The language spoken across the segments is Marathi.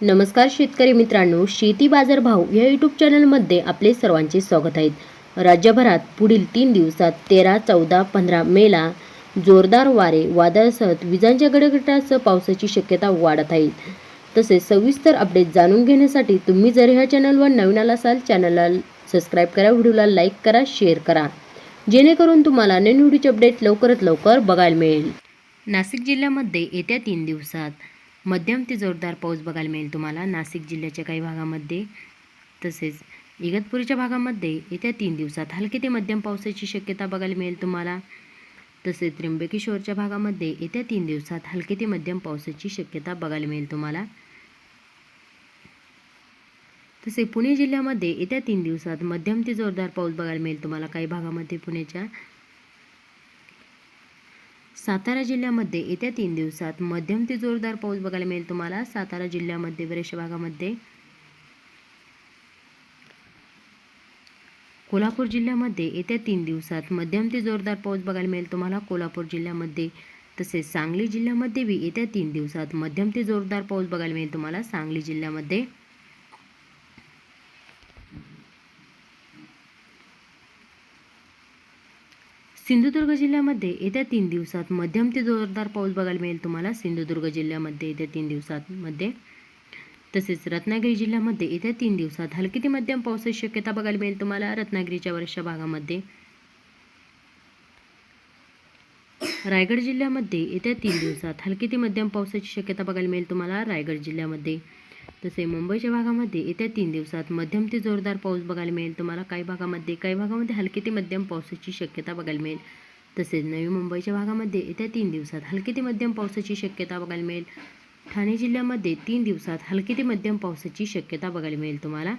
नमस्कार शेतकरी मित्रांनो शेती बाजार भाव या यूट्यूब चॅनलमध्ये आपले सर्वांचे स्वागत आहेत राज्यभरात पुढील तीन दिवसात तेरा चौदा पंधरा मेला जोरदार वारे वादळासह विजांच्या गडगडासह पावसाची शक्यता वाढत आहे. तसेच सविस्तर अपडेट जाणून घेण्यासाठी तुम्ही जर ह्या चॅनलवर नवीन आला असाल चॅनलला सबस्क्राईब करा व्हिडिओला लाईक करा शेअर करा. जेणेकरून तुम्हाला नवीन व्हिडिओचे अपडेट लवकरात लवकर बघायला मिळेल. नाशिक जिल्ह्यामध्ये येत्या तीन दिवसात मध्यम ते जोरदार पाऊस बघायला मिळेल तुम्हाला. नाशिक जिल्ह्याच्या काही भागामध्ये तसेच इगतपुरीच्या भागामध्ये येत्या तीन दिवसात हलके ते मध्यम पावसाची शक्यता बघायला मिळेल तुम्हाला. तसेच त्र्यंबकेश्वरच्या भागामध्ये येत्या तीन दिवसात हलके ते मध्यम पावसाची शक्यता बघायला मिळेल तुम्हाला. तसे पुणे जिल्ह्यामध्ये येत्या तीन दिवसात मध्यम ते जोरदार पाऊस बघायला मिळेल तुम्हाला. काही भागामध्ये पुण्याच्या सातारा जिल्ह्यामध्ये येत्या तीन दिवसात मध्यम ते जोरदार पाऊस बघायला मिळेल तुम्हाला. सातारा जिल्ह्यामध्ये बऱ्याचशा भागामध्ये. कोल्हापूर जिल्ह्यामध्ये येत्या तीन दिवसात मध्यम ते जोरदार पाऊस बघायला मिळेल तुम्हाला. कोल्हापूर जिल्ह्यामध्ये तसेच सांगली जिल्ह्यामध्ये बी येत्या तीन दिवसात मध्यम ते जोरदार पाऊस बघायला मिळेल तुम्हाला. सांगली जिल्ह्यामध्ये सिंधुदुर्ग जिल्ह्यामध्ये येत्या तीन दिवसात मध्यम ते जोरदार पाऊस बघायला मिळेल तुम्हाला. सिंधुदुर्ग जिल्ह्यामध्ये येत्या तीन दिवसांमध्ये तसेच रत्नागिरी जिल्ह्यामध्ये येत्या तीन दिवसात हलकी ते मध्यम पावसाची शक्यता बघायला मिळेल तुम्हाला. रत्नागिरीच्या वर्षा भागामध्ये रायगड जिल्ह्यामध्ये येत्या तीन दिवसात हलकी ते मध्यम पावसाची शक्यता बघायला मिळेल तुम्हाला. रायगड जिल्ह्यामध्ये तसे मुंबईच्या भागामध्ये येत्या तीन दिवसात मध्यम ते जोरदार पाऊस बघायला मिळेल. तुम्हाला काही भागामध्ये काही भागामध्ये हलके ते मध्यम पावसाची शक्यता बघायला मिळेल. तसेच नवी मुंबईच्या भागामध्ये येत्या तीन दिवसात हलके ते मध्यम पावसाची शक्यता बघायला मिळेल. ठाणे जिल्ह्यामध्ये तीन दिवसात हलके ते मध्यम पावसाची शक्यता बघायला मिळेल तुम्हाला.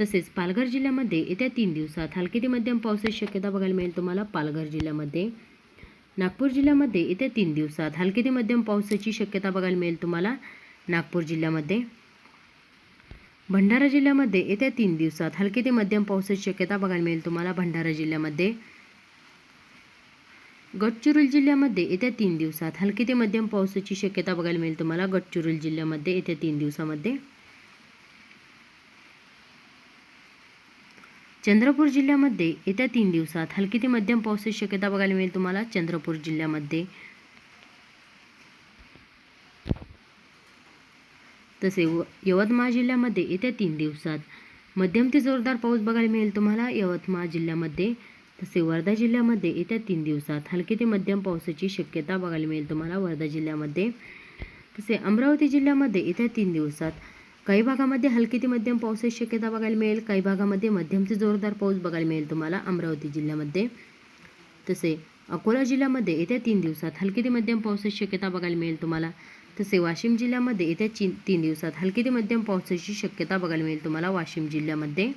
तसेच पालघर जिल्ह्यामध्ये येत्या तीन दिवसात हलके ते मध्यम पावसाची शक्यता बघायला मिळेल तुम्हाला. पालघर जिल्ह्यामध्ये नागपूर जिल्ह्यामध्ये येत्या तीन दिवसात हलके ते मध्यम पावसाची शक्यता बघायला मिळेल तुम्हाला. नागपूर जिल्ह्यामध्ये. भंडारा जिल्ह्यामध्ये येत्या तीन दिवसात हलके ते मध्यम पावसाची शक्यता बघायला मिळेल तुम्हाला भंडारा जिल्ह्यामध्ये. गडचिरोली जिल्ह्यामध्ये येत्या तीन दिवसात हलके ते मध्यम पावसाची शक्यता बघायला मिळेल तुम्हाला गडचिरोली जिल्ह्यामध्ये येत्या तीन दिवसामध्ये. चंद्रपूर जिल्ह्यामध्ये येत्या तीन दिवसात हलकी ते मध्यम पावसाची शक्यता बघायला मिळेल तुम्हाला चंद्रपूर जिल्ह्यामध्ये. तसे व यवतमाळ जिल्ह्यामध्ये येत्या तीन दिवसात मध्यम ते जोरदार पाऊस बघायला मिळेल तुम्हाला. यवतमाळ जिल्ह्यामध्ये तसे वर्धा जिल्ह्यामध्ये येत्या तीन दिवसात हलकी ते मध्यम पावसाची शक्यता बघायला मिळेल तुम्हाला. वर्धा जिल्ह्यामध्ये तसे अमरावती जिल्ह्यामध्ये येत्या तीन दिवसात काही भागामध्ये हलकी ते मध्यम पावसाची शक्यता बघायला मिळेल. काही भागामध्ये मध्यम ते जोरदार पाऊस बघायला मिळेल तुम्हाला. अमरावती जिल्ह्यामध्ये तसे अकोला जिल्ह्यामध्ये येत्या तीन दिवसात हलकी ते मध्यम पावसाची शक्यता बघायला मिळेल तुम्हाला. तसे वाशिम जिल्ह्यामध्ये येत्या चीन तीन दिवसात हलकी ते मध्यम पावसाची शक्यता बघायला मिळेल तुम्हाला वाशिम जिल्ह्यामध्ये.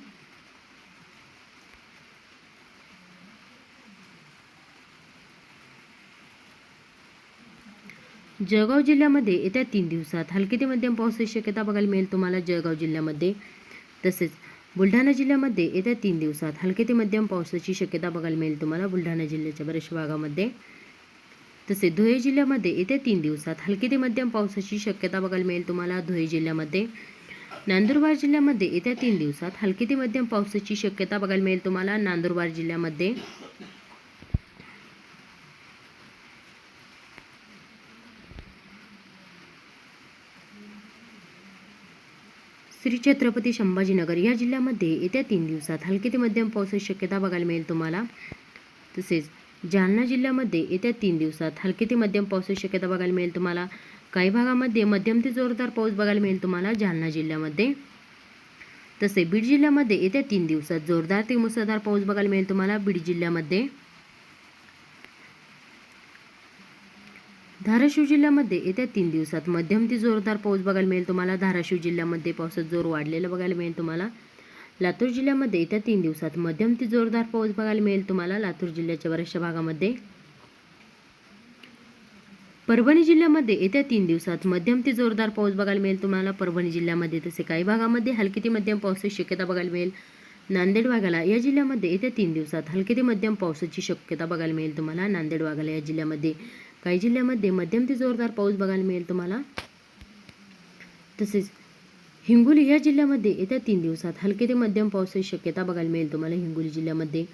जळगाव जिल्ह्यामध्ये येत्या तीन दिवसात हलकी ते मध्यम पावसाची शक्यता बघायला मिळेल तुम्हाला जळगाव जिल्ह्यामध्ये. तसेच बुलढाणा जिल्ह्यामध्ये येत्या तीन दिवसात हलके ते मध्यम पावसाची शक्यता बघायला मिळेल तुम्हाला बुलढाणा जिल्ह्याच्या बऱ्याचशा भागामध्ये. तसे धुळे जिल्ह्यामध्ये येत्या तीन दिवसात हलकी ते मध्यम पावसाची शक्यता बघायला मिळेल तुम्हाला. धुळे जिल्ह्यामध्ये नंदुरबार जिल्ह्यामध्ये येत्या तीन दिवसात हलकी ते मध्यम पावसाची शक्यता बघायला मिळेल तुम्हाला. नंदुरबार जिल्ह्यामध्ये श्री छत्रपती संभाजीनगर या जिल्ह्यामध्ये येत्या तीन दिवसात हलकी ते मध्यम पावसाची शक्यता बघायला मिळेल तुम्हाला. तसेच जालना जिल्ह्यामध्ये येत्या तीन दिवसात हलकी ते मध्यम पावसाची शक्यता बघायला मिळेल तुम्हाला. काही भागामध्ये मध्यम ते जोरदार पाऊस बघायला मिळेल तुम्हाला जालना जिल्ह्यामध्ये. तसे बीड जिल्ह्यामध्ये येत्या तीन दिवसात जोरदार ते मुसळधार पाऊस बघायला मिळेल तुम्हाला बीड जिल्ह्यामध्ये. धाराशिव जिल्ह्यामध्ये येत्या तीन दिवसात मध्यम ते जोरदार पाऊस बघायला मिळेल तुम्हाला. धाराशिव जिल्ह्यामध्ये पावसात जोर वाढलेला बघायला मिळेल तुम्हाला. लातूर जिल्ह्यामध्ये येत्या तीन दिवसात मध्यम ते जोरदार पाऊस बघायला मिळेल तुम्हाला लातूर जिल्ह्याच्या बऱ्याचशा भागामध्ये. परभणी जिल्ह्यामध्ये येत्या तीन दिवसात मध्यम ते जोरदार पाऊस बघायला मिळेल तुम्हाला. परभणी जिल्ह्यामध्ये तसे काही भागामध्ये हलकी ते मध्यम पावसाची शक्यता बघायला मिळेल. नांदेड वाघाला या जिल्ह्यामध्ये येत्या तीन दिवसात हलके ते मध्यम पावसाची शक्यता बघायला मिळेल तुम्हाला. नांदेड वाघाला या जिल्ह्यामध्ये काही जिल्ह्यामध्ये मध्यम ते जोरदार पाऊस बघायला मिळेल तुम्हाला. तसेच हिंगोली या जिल्ह्यामध्ये येत्या तीन दिवसात हलके ते मध्यम पावसाची शक्यता बघायला मिळेल. तुम्हाला हिंगोली जिल्ह्यामध्ये